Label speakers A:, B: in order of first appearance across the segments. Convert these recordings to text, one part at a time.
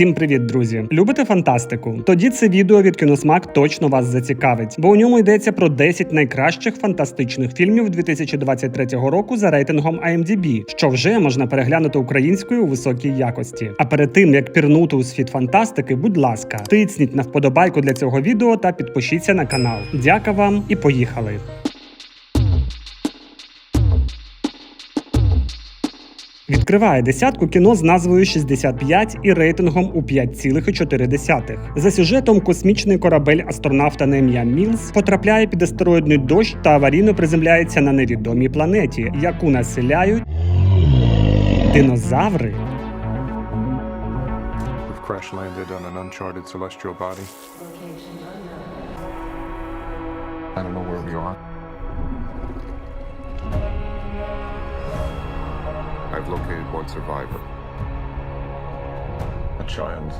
A: Всім привіт, друзі! Любите фантастику? Тоді це відео від Кіносмак точно вас зацікавить, бо у ньому йдеться про 10 найкращих фантастичних фільмів 2023 року за рейтингом IMDb, що вже можна переглянути українською у високій якості. А перед тим як пірнути у світ фантастики, будь ласка, тицніть на вподобайку для цього відео та підпишіться на канал. Дяка вам і поїхали! Відкриває десятку кіно з назвою 65 і рейтингом у 5,4. За сюжетом космічний корабель астронавта на ім'я Мілс потрапляє під астероїдний дощ та аварійно приземляється на невідомій планеті, яку населяють динозаври.
B: Landed on an uncharted celestial body. I don't know where we are. I've located one survivor. A child.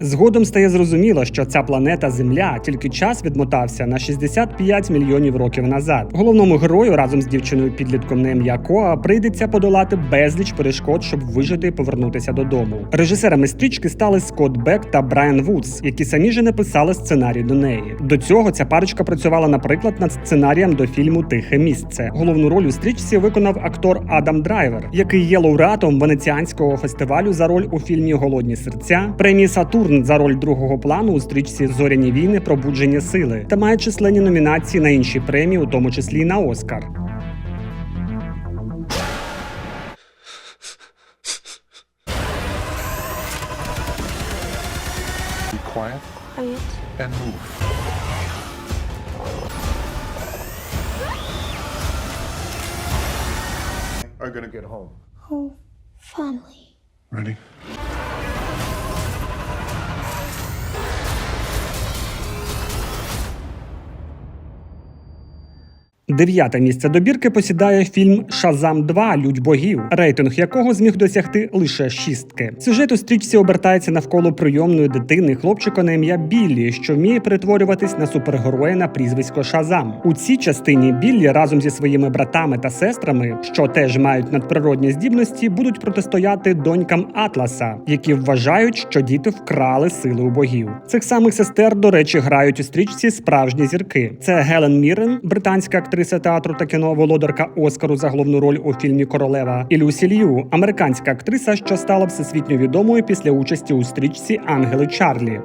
A: Згодом стає зрозуміло, що ця планета Земля тільки час відмотався на 65 мільйонів років назад. Головному герою разом з дівчиною підлітком на ім'я Коа прийдеться подолати безліч перешкод, щоб вижити і повернутися додому. Режисерами стрічки стали Скотт Бек та Брайан Вудс, які самі ж написали сценарій до неї. До цього ця парочка працювала, наприклад, над сценарієм до фільму Тихе місце. Головну роль у стрічці виконав актор Адам Драйвер, який є лауреатом венеціанського фестивалю за роль у фільмі Голодні серця, премії Сатурн за роль другого плану у стрічці Зоряні війни Пробудження сили та має численні номінації на інші премії, у тому числі й на Оскар.
B: Quiet
C: Quiet.
B: and move. Are gonna get home.
C: Oh, family.
B: Ready?
A: Дев'яте місце добірки посідає фільм Шазам 2 Людь богів, рейтинг якого зміг досягти лише шістки. Сюжет у стрічці обертається навколо прийомної дитини хлопчика на ім'я Біллі, що вміє перетворюватись на супергероя на прізвисько Шазам. У цій частині Біллі разом зі своїми братами та сестрами, що теж мають надприродні здібності, будуть протистояти донькам Атласа, які вважають, що діти вкрали сили у богів. Цих самих сестер, до речі, грають у стрічці справжні зірки. Це Гелен Міррен, британська актриса театру та кіно, володарка Оскару за головну роль у фільмі Королева, і Люсі Лью, американська актриса, що стала всесвітньо відомою після участі у стрічці Ангели Чарлі.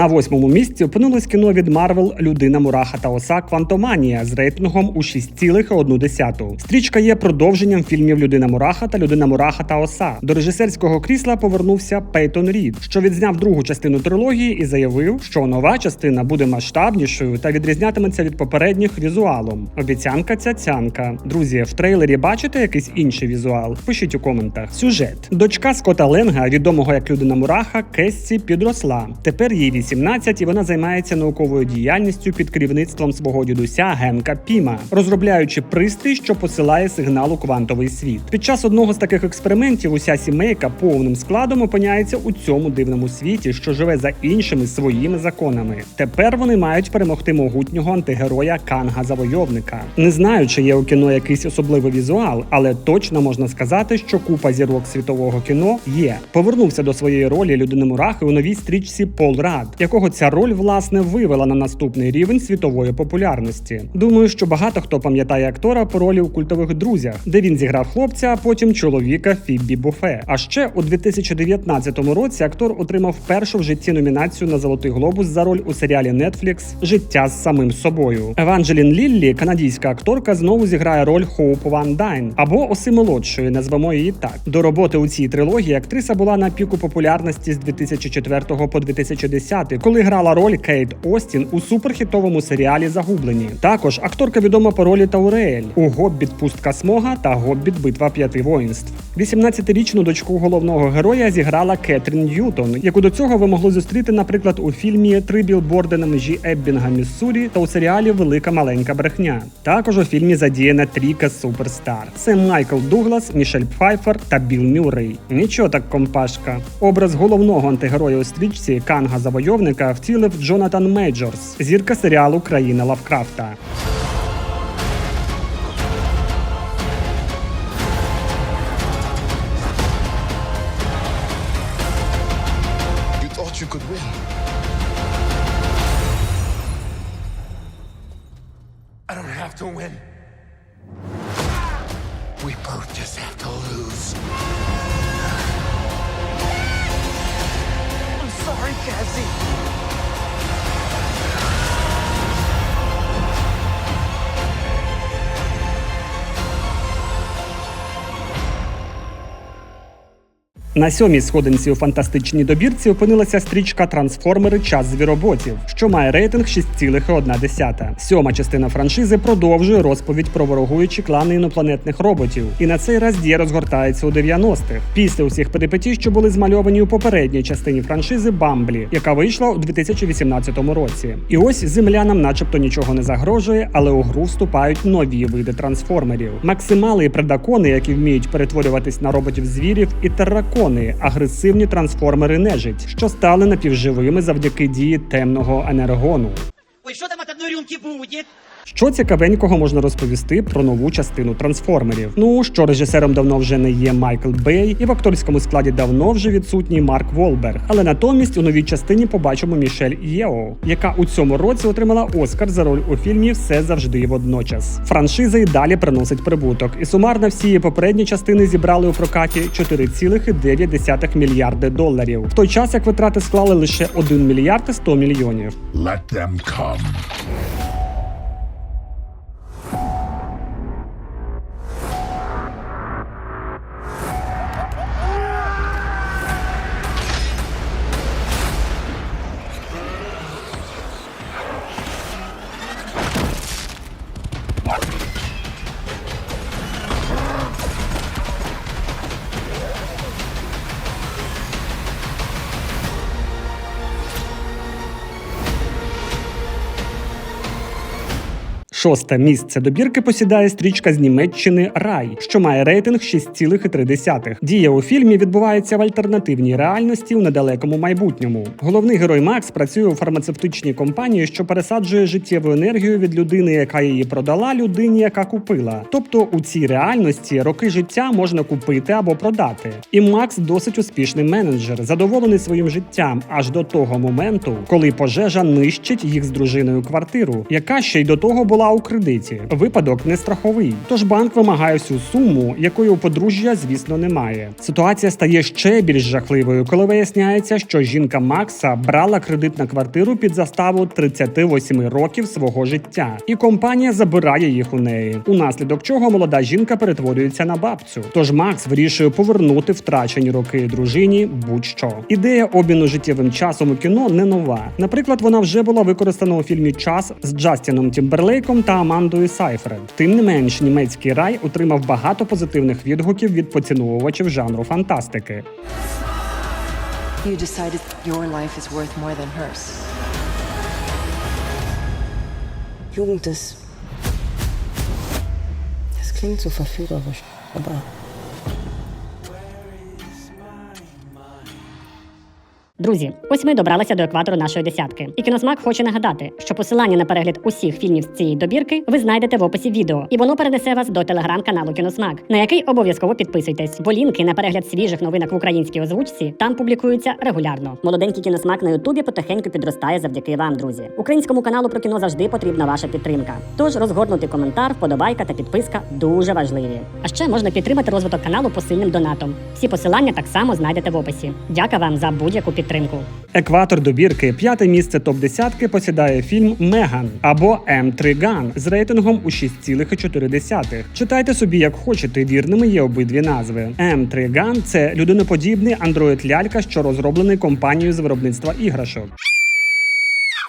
A: На восьмому місці опинилось кіно від Марвел Людина Мураха та Оса Квантоманія з рейтингом у 6,1. Стрічка є продовженням фільмів Людина Мураха та Людина Мураха та Оса. До режисерського крісла повернувся Пейтон Рід, що відзняв другу частину трилогії і заявив, що нова частина буде масштабнішою та відрізнятиметься від попередніх візуалом. Обіцянка цяцянка. Друзі, в трейлері бачите якийсь інший візуал? Пишіть у коментах. Сюжет. Дочка Скота Ленга, відомого як Людина Мураха, Кессі підросла. Тепер їй 18 і вона займається науковою діяльністю під керівництвом свого дідуся Генка Піма, розробляючи пристрій, що посилає сигнал у квантовий світ. Під час одного з таких експериментів уся сімейка повним складом опиняється у цьому дивному світі, що живе за іншими своїми законами. Тепер вони мають перемогти могутнього антигероя Канга Завойовника. Не знаю, чи є у кіно якийсь особливий візуал, але точно можна сказати, що купа зірок світового кіно є. Повернувся до своєї ролі людини Мурахи у новій стрічці Пол Рад, якого ця роль власне вивела на наступний рівень світової популярності. Думаю, що багато хто пам'ятає актора по ролі у культових друзях, де він зіграв хлопця, а потім чоловіка Фіббі Буфе. А ще у 2019 році актор отримав першу в житті номінацію на Золотий глобус за роль у серіалі Netflix Життя з самим собою. Еванджелін Ліллі, канадійська акторка, знову зіграє роль Хоуп Ван Дайн або Оси молодшої, назвемо її так. До роботи у цій трилогії актриса була на піку популярності з 2004 по 2010 80-ті, коли грала роль Кейт Остін у суперхітовому серіалі Загублені. Також акторка відома по ролі Таурель у Гоббіт Пустка Смога та Гоббіт Битва п'яти воїнств. 18-річну дочку головного героя зіграла Кетрін Ньютон, яку до цього ви могли зустріти, наприклад, у фільмі Три білборди на межі Еббінга, Міссурі та у серіалі Велика маленька брехня. Також у фільмі задіяна трійка суперстар. Це Майкл Дуглас, Мішель Пфайфер та Білл Мюррей. Нічого так компашка. Образ головного антигероя у стрічці Канга Завойовника втілив Джонатан Мейджорс, зірка серіалу Країна Лавкрафта.
D: We both just have to lose.
E: Sorry, Cassie.
A: На сьомій сходинці у фантастичній добірці опинилася стрічка Трансформери Час звіроботів, що має рейтинг 6,1. Сьома частина франшизи продовжує розповідь про ворогуючі клани інопланетних роботів. І на цей раз дія розгортається у 90-х. Після усіх перипетій, що були змальовані у попередній частині франшизи Бамблі, яка вийшла у 2018 році. І ось землянам, начебто, нічого не загрожує, але у гру вступають нові види трансформерів. Максимали і предакони, які вміють перетворюватись на роботів звірів, і терракони агресивні трансформери нежить, що стали напівживими завдяки дії темного енергону.
F: Ой, що там от одної рюмки будет?
A: Що цікавенького можна розповісти про нову частину трансформерів? Ну що режисером давно вже не є Майкл Бей, і в акторському складі давно вже відсутній Марк Волберг. Але натомість у новій частині побачимо Мішель Єо, яка у цьому році отримала Оскар за роль у фільмі Все завжди водночас. Франшиза і далі приносить прибуток, і сумарно всі її попередні частини зібрали у прокаті 4,9 мільярди доларів. В той час як витрати склали лише 1 мільярд і 100 мільйонів.
D: Let them come.
A: Шосте місце добірки посідає стрічка з Німеччини Рай, що має рейтинг 6,3. Дія у фільмі відбувається в альтернативній реальності у недалекому майбутньому. Головний герой Макс працює у фармацевтичній компанії, що пересаджує життєву енергію від людини, яка її продала, людині, яка купила. Тобто у цій реальності роки життя можна купити або продати. І Макс досить успішний менеджер, задоволений своїм життям аж до того моменту, коли пожежа нищить їх з дружиною квартиру, яка ще й до того була у кредиті. Випадок не страховий. Тож банк вимагає всю суму, якої у подружжя, звісно, немає. Ситуація стає ще більш жахливою, коли виясняється, що жінка Макса брала кредит на квартиру під заставу 38 років свого життя, і компанія забирає їх у неї. Унаслідок чого молода жінка перетворюється на бабцю. Тож Макс вирішує повернути втрачені роки дружині будь-що. Ідея обміну життєвим часом у кіно не нова. Наприклад, вона вже була використана у фільмі Час з Джастіном Тімберлейком та Амандою Сайфред. Тим не менш, німецький рай отримав багато позитивних відгуків від поціновувачів жанру фантастики.
G: You decided your life is worth more than hers.
H: Jugend ist. Das klingt so verführerisch, aber
I: Друзі, ось ми добралися до екватору нашої десятки. І кіносмак хоче нагадати, що посилання на перегляд усіх фільмів з цієї добірки ви знайдете в описі відео, і воно перенесе вас до телеграм-каналу Кіносмак, на який обов'язково підписуйтесь, бо лінки на перегляд свіжих новинок в українській озвучці там публікуються регулярно. Молоденький кіносмак на Ютубі потихеньку підростає завдяки вам, друзі. Українському каналу про кіно завжди потрібна ваша підтримка. Тож розгорнутий коментар, вподобайка та підписка дуже важливі. А ще можна підтримати розвиток каналу посильним донатом. Всі посилання так само знайдете в описі. Дяка вам за будь-яку підтримку.
A: Екватор добірки, п'яте місце топ десятки посідає фільм Меган або М3 Ган з рейтингом у 6,4. Читайте собі як хочете, вірними є обидві назви. М3 Ган це людиноподібний андроїд лялька, що розроблений компанією з виробництва іграшок.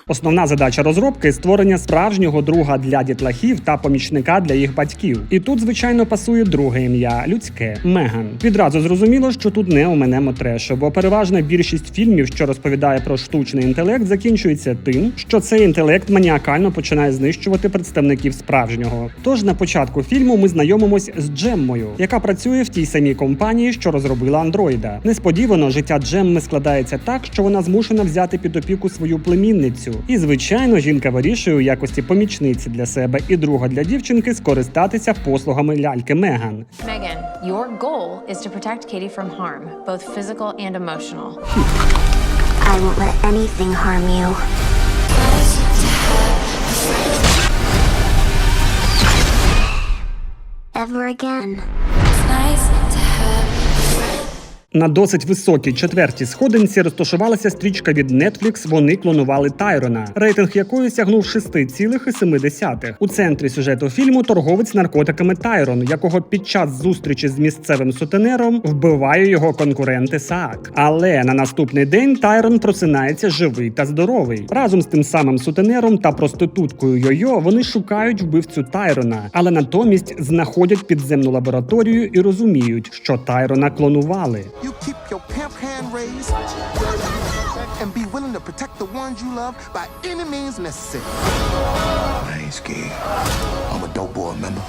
A: Основна задача розробки створення справжнього друга для дітлахів та помічника для їх батьків. І тут, звичайно, пасує друге ім'я людське Меган. Відразу зрозуміло, що тут не оминемо трешу, бо переважна більшість фільмів, що розповідає про штучний інтелект, закінчується тим, що цей інтелект маніакально починає знищувати представників справжнього. Тож на початку фільму ми знайомимось з Джеммою, яка працює в тій самій компанії, що розробила андроїда. Несподівано життя Джемми складається так, що вона змушена взяти під опіку свою племінницю. І звичайно, жінка вирішує у якості помічниці для себе і друга для дівчинки скористатися послугами ляльки Меган.
J: Megan, your goal is to protect Katie from harm, both physical and emotional.
C: I won't let anything harm you. Ever again.
A: На досить високій четвертій сходинці розташувалася стрічка від Netflix Вони клонували Тайрона, рейтинг якої сягнув 6,7. У центрі сюжету фільму торговець наркотиками Тайрон, якого під час зустрічі з місцевим сутенером вбиває його конкуренти Саак. Але на наступний день Тайрон просинається живий та здоровий. Разом з тим самим сутенером та проституткою Йойо вони шукають вбивцю Тайрона, але натомість знаходять підземну лабораторію і розуміють, що Тайрона клонували.
E: You keep your pimp hand raised and be willing to protect the ones you love by any means necessary.
D: I ain't scared. I'm a dope boy, remember?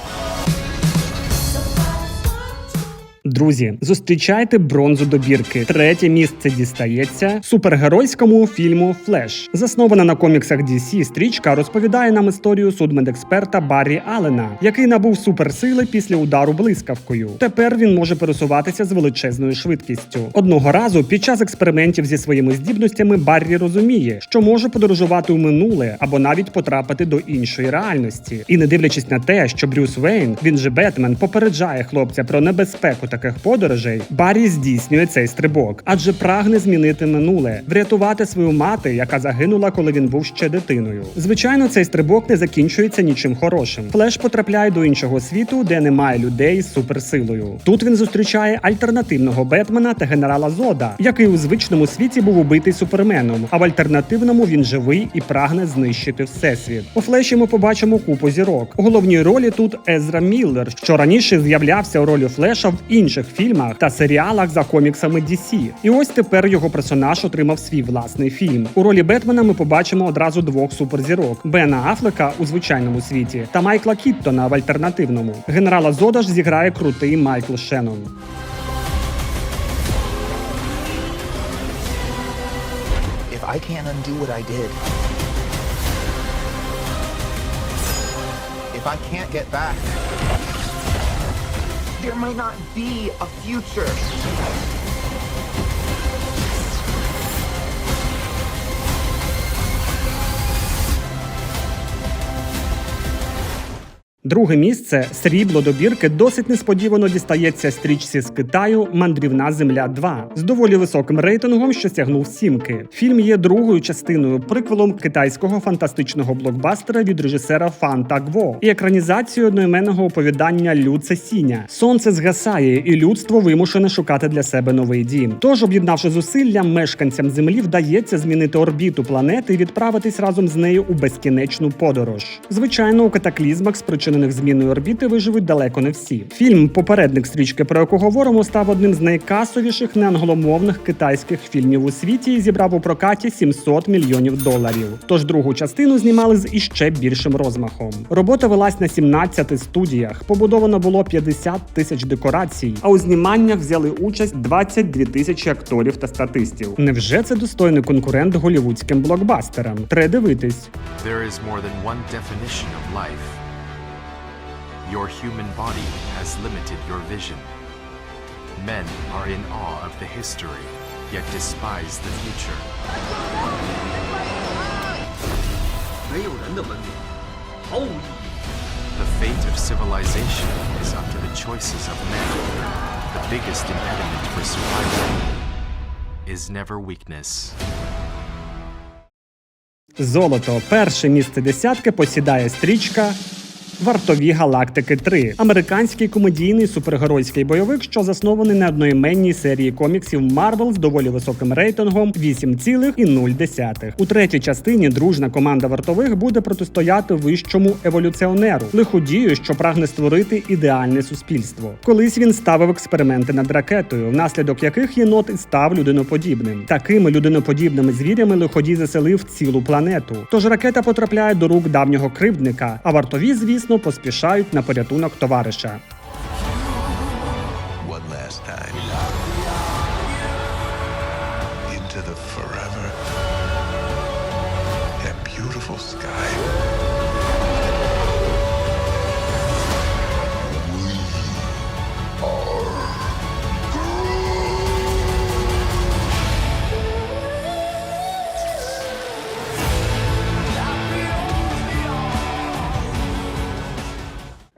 A: Друзі, зустрічайте бронзу добірки. Третє місце дістається супергеройському фільму Флеш. Заснована на коміксах DC, стрічка розповідає нам історію судмедексперта Баррі Аллена, який набув суперсили після удару блискавкою. Тепер він може пересуватися з величезною швидкістю. Одного разу під час експериментів зі своїми здібностями Баррі розуміє, що може подорожувати у минуле або навіть потрапити до іншої реальності. І не дивлячись на те, що Брюс Вейн, він же Бетмен, попереджає хлопця про небезпеку таких подорожей, Баррі здійснює цей стрибок, адже прагне змінити минуле, врятувати свою мати, яка загинула, коли він був ще дитиною. Звичайно, цей стрибок не закінчується нічим хорошим. Флеш потрапляє до іншого світу, де немає людей з суперсилою. Тут він зустрічає альтернативного Бетмена та генерала Зода, який у звичному світі був убитий суперменом, а в альтернативному він живий і прагне знищити всесвіт. У флеші ми побачимо купу зірок. У головній ролі тут Езра Міллер, що раніше з'являвся у ролі Флеша в інших фільмах та серіалах за коміксами DC. І ось тепер його персонаж отримав свій власний фільм. У ролі Бетмена ми побачимо одразу двох суперзірок: Бена Афлека у звичайному світі та Майкла Кіттона в альтернативному. Генерала Зода ж зіграє крутий Майкл Шеннон.
E: I can't undo what I did, if I can't get back, there might not be a future.
A: Друге місце срібло добірки досить несподівано дістається стрічці з Китаю Мандрівна Земля 2 з доволі високим рейтингом, що сягнув сімки. Фільм є другою частиною приквелом китайського фантастичного блокбастера від режисера Фан Так Во і екранізацією одноіменного оповідання Люце Сіня. Сонце згасає, і людство вимушене шукати для себе новий дім. Тож, об'єднавши зусилля, мешканцям землі вдається змінити орбіту планети і відправитись разом з нею у безкінечну подорож. Звичайно, у катаклізмах, спричинених зміною орбіти, виживуть далеко не всі. Фільм, попередник стрічки, про яку говоримо, став одним з найкасовіших неангломовних китайських фільмів у світі і зібрав у прокаті 700 мільйонів доларів. Тож другу частину знімали з іще більшим розмахом. Робота велась на 17 студіях. Побудовано було 50 тисяч декорацій, а у зніманнях взяли участь 22 тисячі акторів та статистів. Невже це достойний конкурент голівудським блокбастерам? Треба дивитись.
K: There is more than one definition of life. Your human body has limited your vision. Men are in awe of the history, yet despise the future. The fate of civilization is up to the choices of men. The biggest impediment for survival is never weakness.
A: Золото. Перше місце десятки посідає стрічка Вартові галактики 3 американський комедійний супергеройський бойовик, що заснований на одноіменній серії коміксів Marvel з доволі високим рейтингом 8,0. У третій частині дружна команда вартових буде протистояти вищому еволюціонеру, лиходію, що прагне створити ідеальне суспільство. Колись він ставив експерименти над ракетою, внаслідок яких єнот став людиноподібним. Такими людиноподібними звірями лиходій заселив цілу планету. Тож ракета потрапляє до рук давнього кривдника, а вартові, звісно, поспішають на порятунок товариша.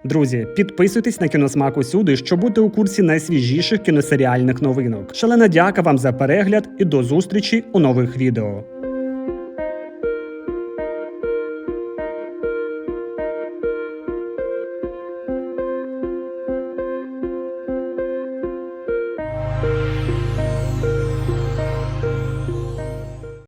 A: Друзі, підписуйтесь на кіносмак усюди, щоб бути у курсі найсвіжіших кіносеріальних новинок. Шалена дяка вам за перегляд і до зустрічі у нових відео.